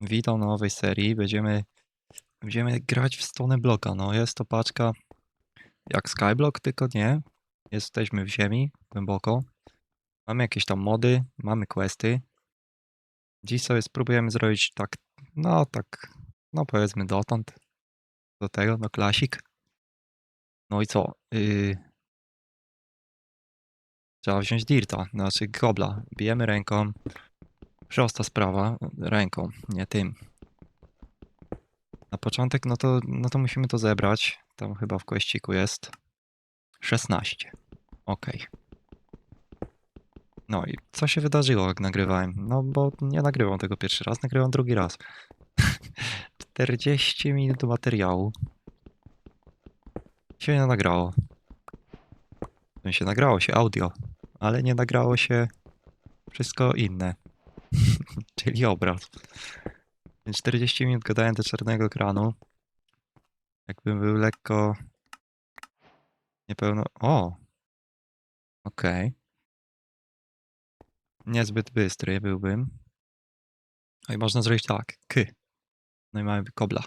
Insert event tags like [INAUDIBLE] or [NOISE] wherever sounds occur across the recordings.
Witam na nowej serii. Będziemy, będziemy grać w stronę bloka. No jest to paczka jak Skyblock, tylko nie. Jesteśmy w ziemi, głęboko. Mamy jakieś tam mody, mamy questy. Dziś sobie spróbujemy zrobić tak, no tak, no powiedzmy dotąd. Do tego, no klasik. No i co? Yy... Trzeba wziąć dirta, znaczy gobla. Bijemy ręką. Prosta sprawa, ręką, nie tym. Na początek, no to, no to musimy to zebrać. Tam chyba w kościku jest 16. Ok. No i co się wydarzyło, jak nagrywałem? No bo nie nagrywam tego pierwszy raz, nagrywam drugi raz. [LAUGHS] 40 minut materiału. Się nie nagrało. Sensie nagrało się audio, ale nie nagrało się wszystko inne. [LAUGHS] Czyli obraz. Więc 40 minut gadałem do czarnego ekranu. Jakbym był lekko niepełno. O! Okej. Niezbyt bystry byłbym. No i można zrobić tak. K. No i mamy kobla.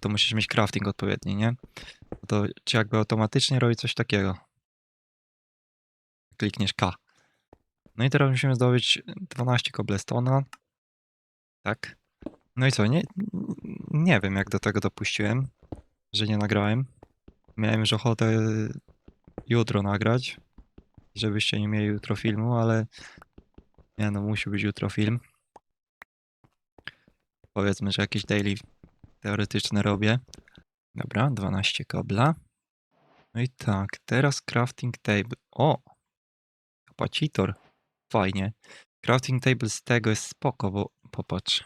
To musisz mieć crafting odpowiedni, nie? No to czy jakby automatycznie robi coś takiego. Klikniesz K. No i teraz musimy zdobyć 12 cobblestone'a. Tak. No i co, nie, nie wiem jak do tego dopuściłem, że nie nagrałem. Miałem już ochotę jutro nagrać, żebyście nie mieli jutro filmu, ale nie no, musi być jutro film. Powiedzmy, że jakieś daily teoretyczne robię. Dobra, 12 kobla. No i tak, teraz crafting table. O! Kapacitor. Fajnie. Crafting table z tego jest spoko, bo popatrz.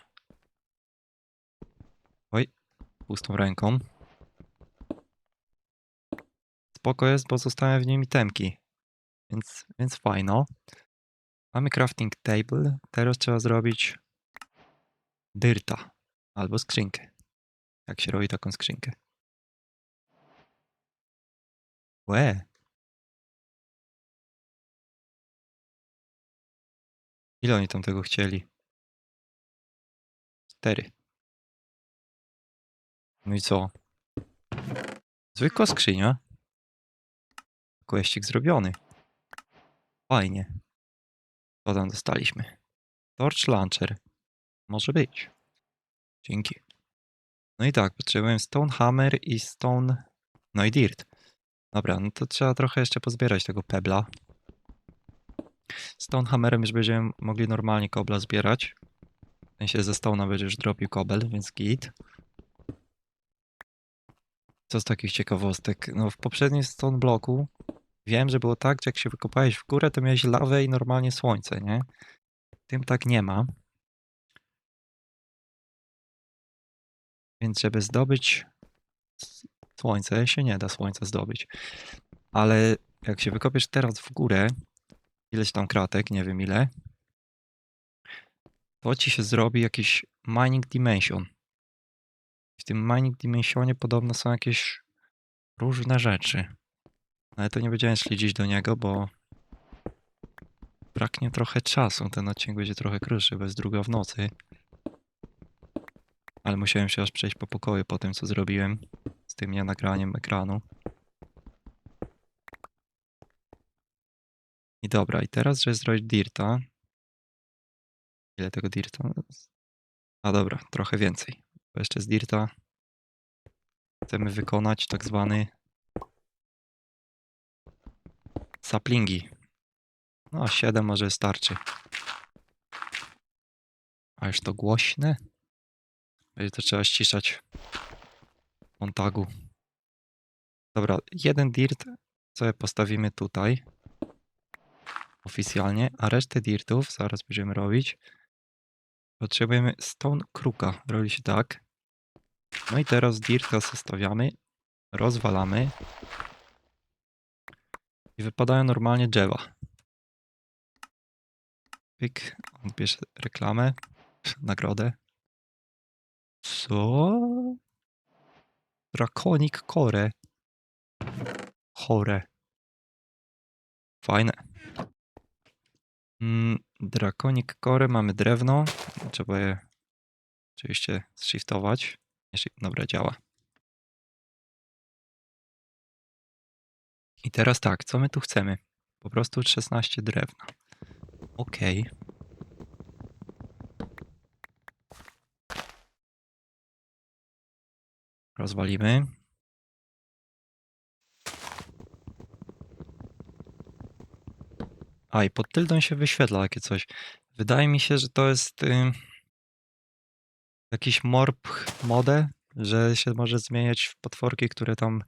Oj, pustą ręką. Spoko jest, bo zostałem w nim itemki. Więc, więc fajno. Mamy crafting table. Teraz trzeba zrobić dyrta. Albo skrzynkę. Jak się robi taką skrzynkę? Łe. Ile oni tam tego chcieli? Cztery. No i co? Zwykła skrzynia. Questik zrobiony. Fajnie. Co tam dostaliśmy? Torch Launcher. Może być. Dzięki. No i tak, potrzebujemy Stone Hammer i Stone... No i Dirt. Dobra, no to trzeba trochę jeszcze pozbierać tego pebla. Stone Hammerem już będziemy mogli normalnie kobla zbierać. W sensie ze Stone'a będziesz dropił kobel, więc git. Co z takich ciekawostek? No w poprzednim Stone bloku wiem, że było tak, że jak się wykopałeś w górę, to miałeś lawę i normalnie słońce, nie? Tym tak nie ma. Więc żeby zdobyć słońce, się nie da słońca zdobyć. Ale jak się wykopiesz teraz w górę, ileś tam kratek, nie wiem ile, to ci się zrobi jakiś mining dimension. W tym mining dimensionie podobno są jakieś różne rzeczy. Ale to nie będziemy szli dziś do niego, bo braknie trochę czasu. Ten odcinek będzie trochę krótszy, bez druga w nocy. Ale musiałem się aż przejść po pokoju po tym, co zrobiłem z tym nienagraniem ekranu. I dobra, i teraz, żeby zrobić dirta. Ile tego dirta? A dobra, trochę więcej. Bo jeszcze z dirta chcemy wykonać tak zwany saplingi. No, 7 może starczy. A już to głośne. Będzie to trzeba ściszać montagu. Dobra, jeden dirt sobie postawimy tutaj. Oficjalnie, a resztę dirtów zaraz będziemy robić. Potrzebujemy stone kruka. Robi się tak. No i teraz dirta zostawiamy, rozwalamy i wypadają normalnie drzewa. Pyk, on bierze reklamę, [LAUGHS] nagrodę. Co? Draconic Core. Chore. Fajne. Mm, Draconic Core, mamy drewno. Trzeba je Oczywiście shiftować. Dobra, działa. I teraz tak, co my tu chcemy? Po prostu 16 drewna. Okej. Rozwalimy. A i pod tyldą się wyświetla takie coś. Wydaje mi się, że to jest y, jakiś morp mode, że się może zmieniać w potworki, które tam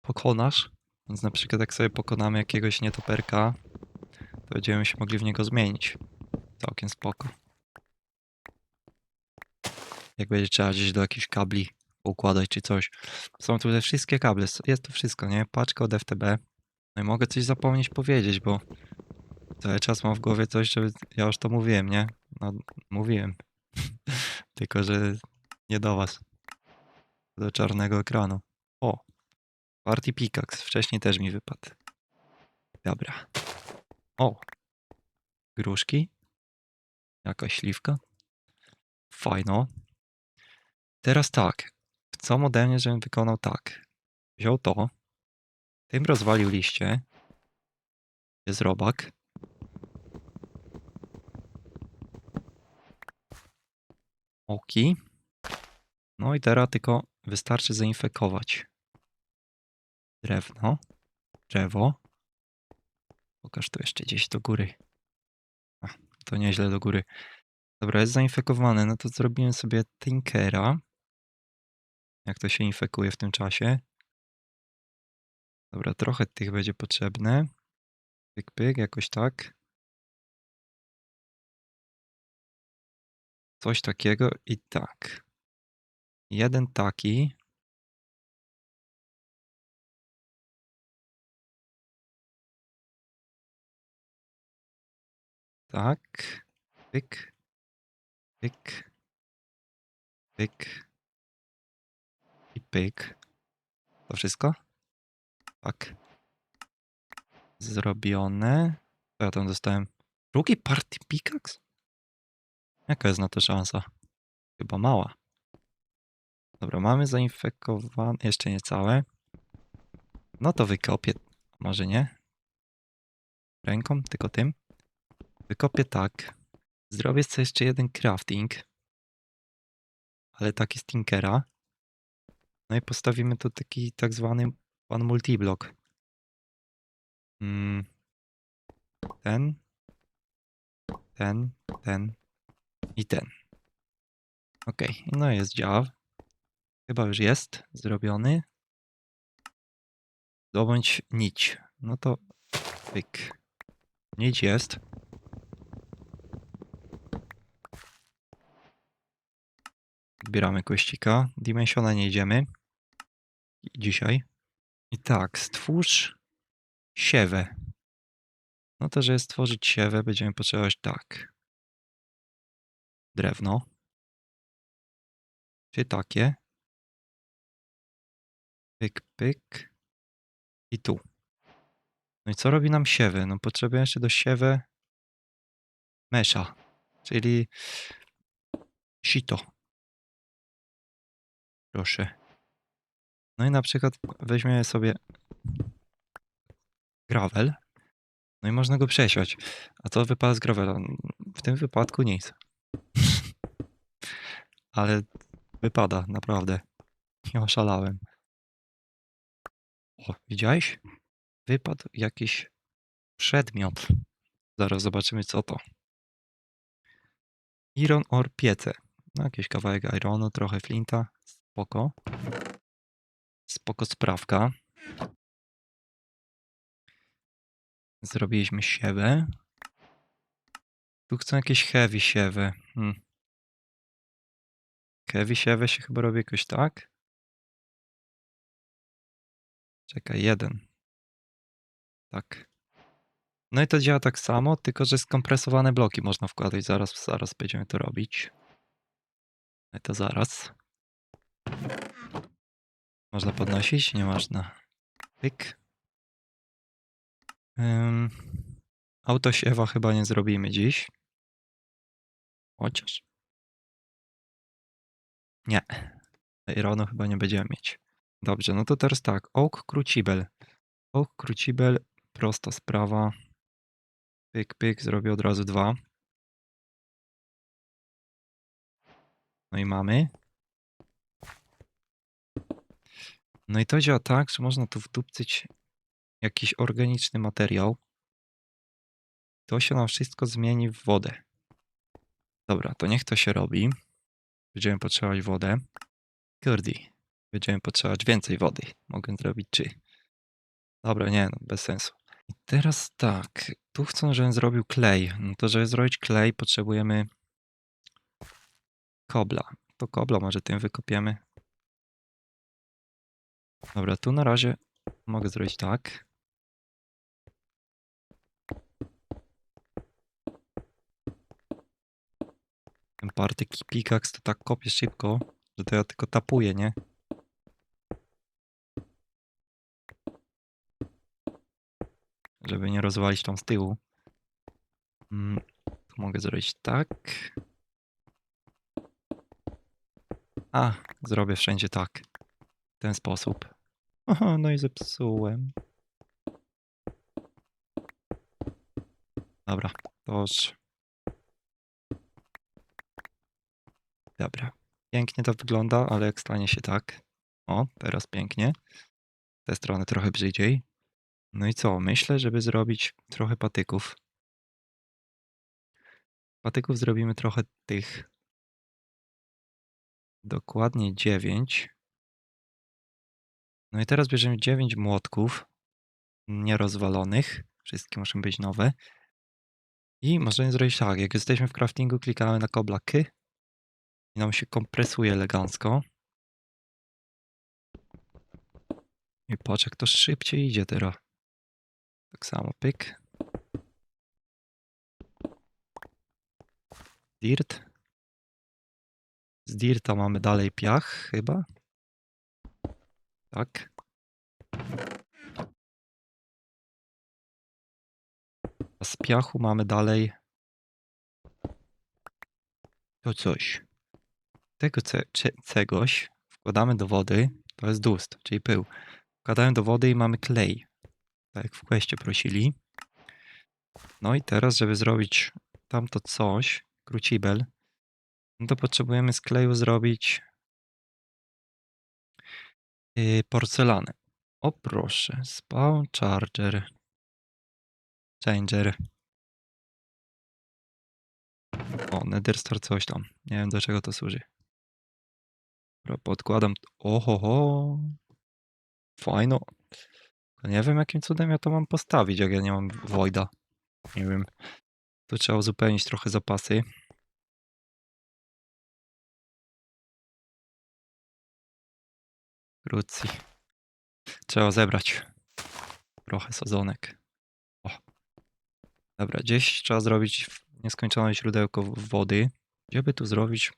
pokonasz. Więc na przykład jak sobie pokonamy jakiegoś nietoperka, to będziemy się mogli w niego zmienić. Całkiem spoko. Jak będzie trzeba gdzieś do jakichś kabli układać czy coś. Są tu te wszystkie kable, jest tu wszystko, nie? Paczka od FTB. No i mogę coś zapomnieć powiedzieć, bo cały czas mam w głowie coś, że ja już to mówiłem, nie? No, mówiłem. [LAUGHS] Tylko, że nie do was. Do czarnego ekranu. O! Party Pickaxe. Wcześniej też mi wypadł. Dobra. O! Gruszki. Jakaś śliwka. Fajno. Teraz tak. Chcą ode mnie, żebym wykonał tak. Wziął to. Tym rozwalił liście. Jest robak. Oki. No i teraz tylko wystarczy zainfekować. Drewno. Drzewo. Pokaż tu jeszcze gdzieś do góry. A, to nieźle do góry. Dobra, jest zainfekowane. No to zrobiłem sobie Tinkera. Jak to się infekuje w tym czasie. Dobra, trochę tych będzie potrzebne. Pyk, pyk, jakoś tak. Coś takiego i tak. Jeden taki. Tak. Pyk. Pyk. Pyk. I pyk. To wszystko? Tak. Zrobione. Co ja tam dostałem? Drugi party pickaxe? Jaka jest na to szansa? Chyba mała. Dobra, mamy zainfekowane. Jeszcze nie całe. No to wykopię. Może nie? Ręką, tylko tym. Wykopię tak. Zrobię sobie jeszcze jeden crafting. Ale taki z Tinkera. No i postawimy tu taki tak zwany pan multiblock. Mm. Ten. Ten. Ten. I ten. Ok, no jest działa. Chyba już jest zrobiony. Zdobądź nić. No to pyk. Nić jest. Zbieramy kościka. Dimensiona nie idziemy. Dzisiaj. I tak, stwórz siewę. No to, żeby stworzyć siewę, będziemy potrzebować tak. Drewno. Czy takie. Pyk, pyk. I tu. No i co robi nam siewy? No potrzebujemy jeszcze do siewy mesza, czyli sito. Proszę. No i na przykład weźmiemy sobie gravel. No i można go przesiać. A co wypada z gravela? W tym wypadku nic. [LAUGHS] Ale wypada, naprawdę. Nie oszalałem. O, widziałeś? Wypadł jakiś przedmiot. Zaraz zobaczymy co to. Iron or piece. No jakiś kawałek ironu, trochę flinta. Spoko. Spoko sprawka. Zrobiliśmy siewę. Tu chcą jakieś heavy siewy. Hmm. Heavy się chyba robi jakoś tak. Czekaj, jeden. Tak. No i to działa tak samo, tylko że skompresowane bloki można wkładać. Zaraz, zaraz będziemy to robić. No i to zaraz. Można podnosić? Nie można. Pyk. Um, autosiewa chyba nie zrobimy dziś. Chociaż. Nie. Ironu chyba nie będziemy mieć. Dobrze, no to teraz tak. Oak Crucible. Oak Crucible, prosta sprawa. Pyk, pyk, zrobię od razu dwa. No i mamy. No i to działa tak, że można tu wdupcyć jakiś organiczny materiał. To się nam wszystko zmieni w wodę. Dobra, to niech to się robi. Będziemy potrzebować wodę. Kurde, będziemy potrzebować więcej wody. Mogę zrobić trzy. Dobra, nie, no bez sensu. I teraz tak, tu chcą, żebym zrobił klej. No to żeby zrobić klej potrzebujemy kobla. To kobla może tym wykopiemy. Dobra, tu na razie mogę zrobić tak. Ten party pickaxe to tak kopie szybko, że to ja tylko tapuję, nie? Żeby nie rozwalić tam z tyłu. Mm, to mogę zrobić tak. A, zrobię wszędzie tak. W ten sposób. Aha, no i zepsułem. Dobra, to już. Dobra. Pięknie to wygląda, ale jak stanie się tak. O, teraz pięknie. Z tej strony trochę brzydziej. No i co? Myślę, żeby zrobić trochę patyków. Patyków zrobimy trochę tych. Dokładnie 9. No i teraz bierzemy 9 młotków nierozwalonych. Wszystkie muszą być nowe. I możemy zrobić tak, jak jesteśmy w craftingu, klikamy na kobla K i nam się kompresuje elegancko. I patrz, jak to szybciej idzie teraz. Tak samo, pyk. Dirt. Z dirta mamy dalej piach, chyba. Tak. A z piachu mamy dalej to coś. Tego ce, cze, cegoś wkładamy do wody, to jest dust, czyli pył. Wkładamy do wody i mamy klej. Tak jak w questie prosili. No i teraz, żeby zrobić tamto coś, crucible, no to potrzebujemy z kleju zrobić yy, porcelanę. O proszę, spawn charger. Changer. O, Nether Star coś tam. Nie wiem do czego to służy. Dobra, podkładam. Ohoho. Fajno. Nie wiem jakim cudem ja to mam postawić, jak ja nie mam Voida. Nie wiem. Tu trzeba uzupełnić trochę zapasy. Krótki. Trzeba zebrać trochę sadzonek. O. Dobra, gdzieś trzeba zrobić nieskończone źródełko wody. Gdzie by tu zrobić?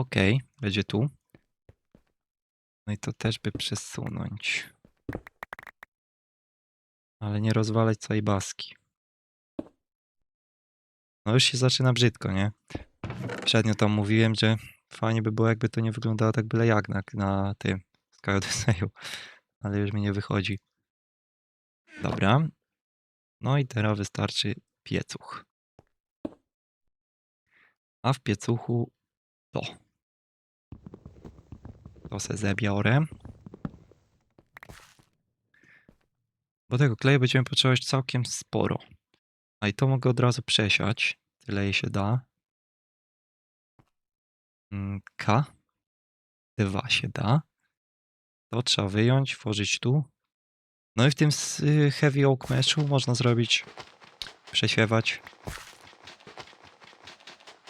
Okej, będzie tu. No i to też by przesunąć. Ale nie rozwalać całej baski. No już się zaczyna brzydko, nie? Przednio tam mówiłem, że fajnie by było, jakby to nie wyglądało tak byle jak na, na tym Sky Odyseyu. Ale już mi nie wychodzi. Dobra. No i teraz wystarczy piecuch. A w piecuchu to. To se zebiorę. Bo tego kleju będziemy potrzebować całkiem sporo. A i to mogę od razu przesiać. Tyle jej się da. Mm, K. Dwa się da. To trzeba wyjąć, włożyć tu. No i w tym y, Heavy Oak Meshu można zrobić, przesiewać.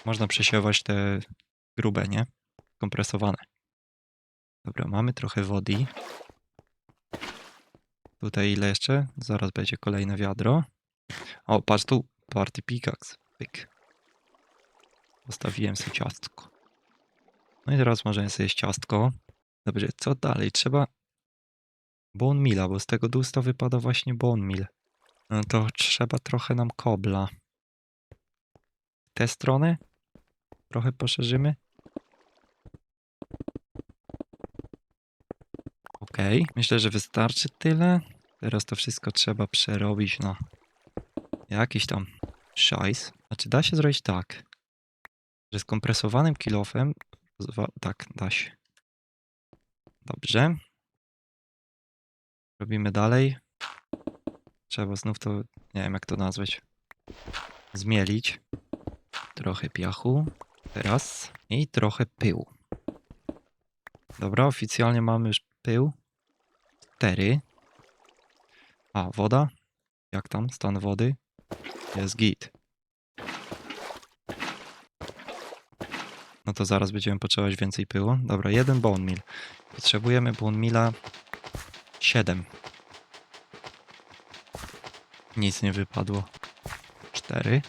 Można przesiewać te grube, nie? Kompresowane. Dobra, mamy trochę wody. Tutaj ile jeszcze? Zaraz będzie kolejne wiadro. O, patrz tu, party pickaxe. Pyk. Postawiłem sobie ciastko. No i teraz możemy sobie ciastko. Dobrze, co dalej? Trzeba bone meala, bo z tego dusta wypada właśnie bone meal. No to trzeba trochę nam kobla. Tę stronę? trochę poszerzymy. Myślę, że wystarczy tyle. Teraz to wszystko trzeba przerobić na jakiś tam szajs. Znaczy da się zrobić tak, że skompresowanym kilofem, zwa- tak, da się. Dobrze. Robimy dalej. Trzeba znów to, nie wiem jak to nazwać, zmielić. Trochę piachu. Teraz. I trochę pyłu. Dobra, oficjalnie mamy już pył. Cztery. A, woda? Jak tam? Stan wody? Jest git. No to zaraz będziemy potrzebować więcej pyłu. Dobra, jeden bone meal. Potrzebujemy bone meala 7. Nic nie wypadło. 4.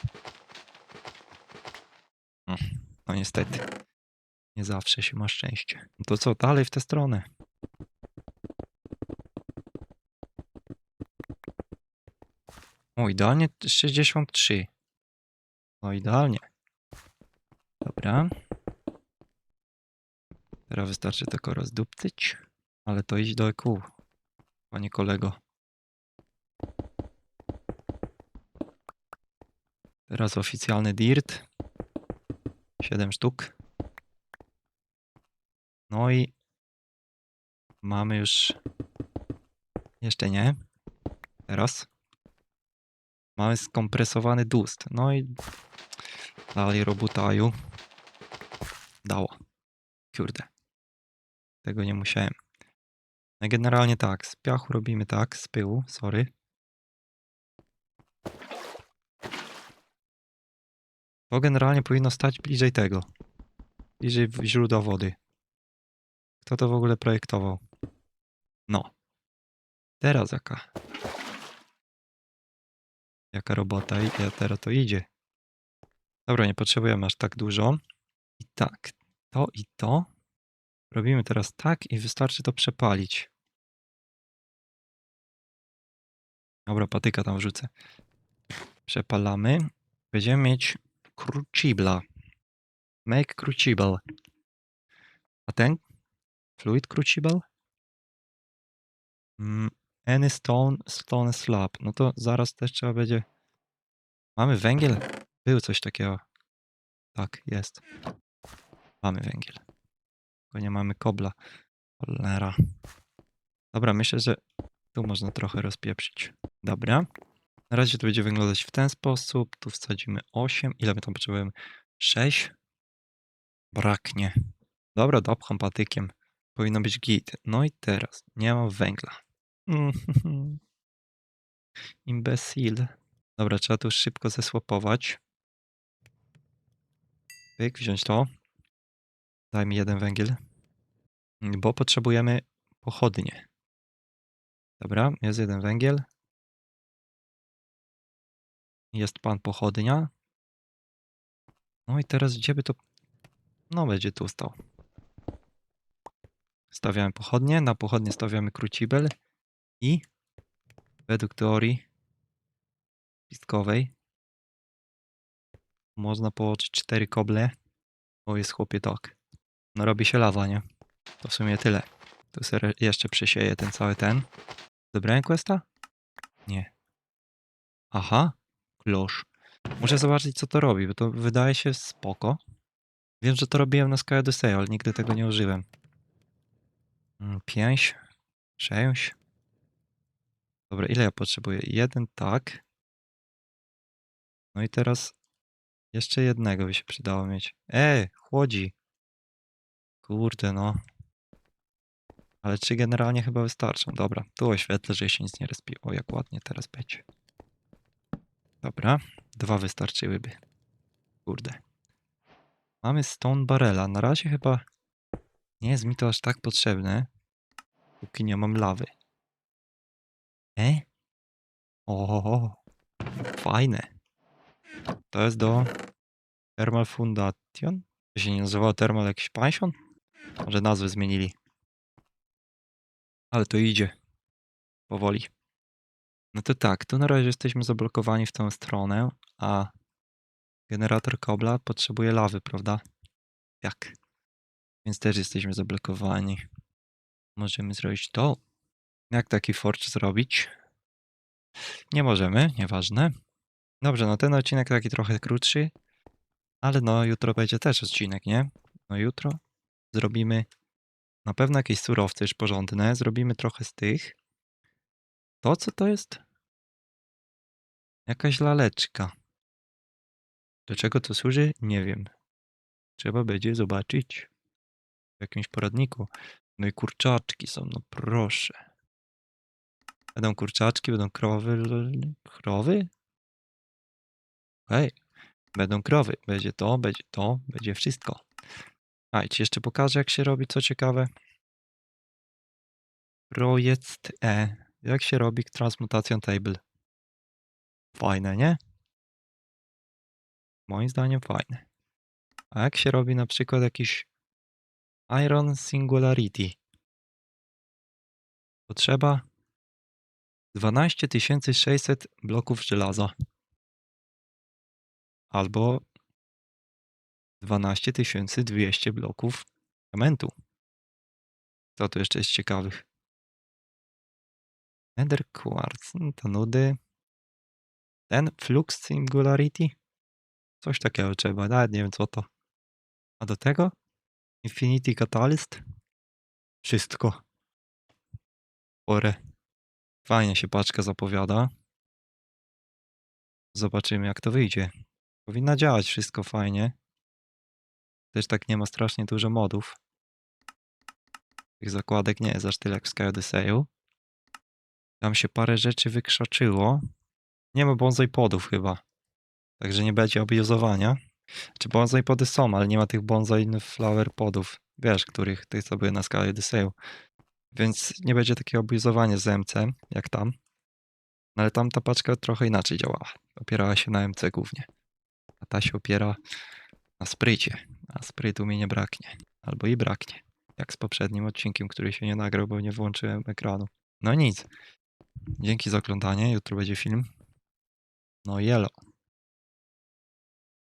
No niestety. Nie zawsze się ma szczęście. No to co, dalej w tę stronę. O, idealnie 63. No idealnie. Dobra. Teraz wystarczy tylko rozdupcyć. Ale to idź do EQ, panie kolego. Teraz oficjalny dirt. 7 sztuk. No i mamy już. Jeszcze nie. Teraz. Mamy skompresowany dust. No i dalej robotaju. Dało. Kurde. Tego nie musiałem. No generalnie tak. Z piachu robimy tak. Z pyłu. Sorry. To generalnie powinno stać bliżej tego. Bliżej źródła wody. Kto to w ogóle projektował? No. Teraz jaka? Jaka robota i ja teraz to idzie. Dobra, nie potrzebujemy aż tak dużo. I tak, to i to. Robimy teraz tak i wystarczy to przepalić. Dobra, patyka tam wrzucę. Przepalamy. Będziemy mieć crucible. Make crucible. A ten? Fluid crucible? Mm, any stone, stone slab. No to zaraz też trzeba będzie... Mamy węgiel? Był coś takiego. Tak, jest. Mamy węgiel. Tylko nie mamy kobla. Cholera. Dobra, myślę, że tu można trochę rozpieprzyć. Dobra. Na razie to będzie wyglądać w ten sposób. Tu wsadzimy 8. Ile my tam potrzebujemy? 6. Braknie. Dobra, dopcham patykiem. Powinno być git. No i teraz. Nie mam węgla. [LAUGHS] Imbesil. Dobra, trzeba tu szybko zesłapować. Pyk, wziąć to. Daj mi jeden węgiel. Bo potrzebujemy pochodnie. Dobra, jest jeden węgiel. Jest pan pochodnia. No i teraz gdzie by to... No będzie tu stał. Stawiamy pochodnie, na pochodnie stawiamy krucibel i według teorii pistkowej można połączyć cztery koble. O, jest chłopie tak. No robi się lawa, nie? To w sumie tyle. Tu sobie jeszcze przesieję ten cały ten. Zebrałem questa? Nie. Aha, klosz. Muszę zobaczyć co to robi, bo to wydaje się spoko. Wiem, że to robiłem na Sky Odyssey, ale nigdy tego nie użyłem. Mm, Pięć, sześć. Dobra, ile ja potrzebuję? Jeden, tak. No i teraz jeszcze jednego by się przydało mieć. E, chłodzi. Kurde, no. Ale czy generalnie chyba wystarczą? Dobra, tu oświetlę, że się nic nie respi. O, jak ładnie teraz będzie. Dobra, dwa wystarczyłyby. Kurde. Mamy stone barrela. Na razie chyba nie jest mi to aż tak potrzebne, póki nie mam lawy. E? O, fajne. To jest do Thermal Foundation? To się nie nazywało Thermal jakiś Pension? Może nazwy zmienili. Ale to idzie. Powoli. No to tak, tu na razie jesteśmy zablokowani w tę stronę, a generator kobla potrzebuje lawy, prawda? Jak? Więc też jesteśmy zablokowani. Możemy zrobić to. Jak taki forge zrobić? Nie możemy, nieważne. Dobrze, no ten odcinek taki trochę krótszy, ale no jutro będzie też odcinek, nie? No jutro zrobimy na pewno jakieś surowce już porządne, zrobimy trochę z tych. To co to jest? Jakaś laleczka. Do czego to służy? Nie wiem. Trzeba będzie zobaczyć w jakimś poradniku. No i kurczaczki są, no proszę. Będą kurczaczki, będą krowy. Krowy? Hej, będą krowy. Będzie to, będzie to, będzie wszystko. A i ci jeszcze pokażę, jak się robi, co ciekawe. Projekt E. Jak się robi Transmutation Table. Fajne, nie? Moim zdaniem fajne. A jak się robi na przykład jakiś Iron Singularity? Potrzeba 12600 bloków żelaza. Albo 12200 bloków diamentu. Co tu jeszcze jest ciekawych? Nether Quartz, to nudy. Ten Flux Singularity? Coś takiego trzeba, nawet nie wiem co to. A do tego? Infinity Catalyst? Wszystko. Porę. Fajnie się paczka zapowiada. Zobaczymy jak to wyjdzie. Powinna działać wszystko fajnie. Też tak nie ma strasznie dużo modów. Tych zakładek nie jest aż tyle jak w Sky Odyssey'u. Tam się parę rzeczy wykrzaczyło. Nie ma bonsai podów chyba. Także nie będzie obiuzowania. Czy bonsai pody są, ale nie ma tych bonsai flower podów. Wiesz, których tych co były na Sky Odyssey'u. Więc nie będzie takiego obiuzowania z MC jak tam. No ale tam ta paczka trochę inaczej działała. Opierała się na MC głównie. A ta się opiera na sprycie. A sprytu mi nie braknie. Albo i braknie. Jak z poprzednim odcinkiem, który się nie nagrał, bo nie włączyłem ekranu. No nic. Dzięki za oglądanie. Jutro będzie film. No jelo.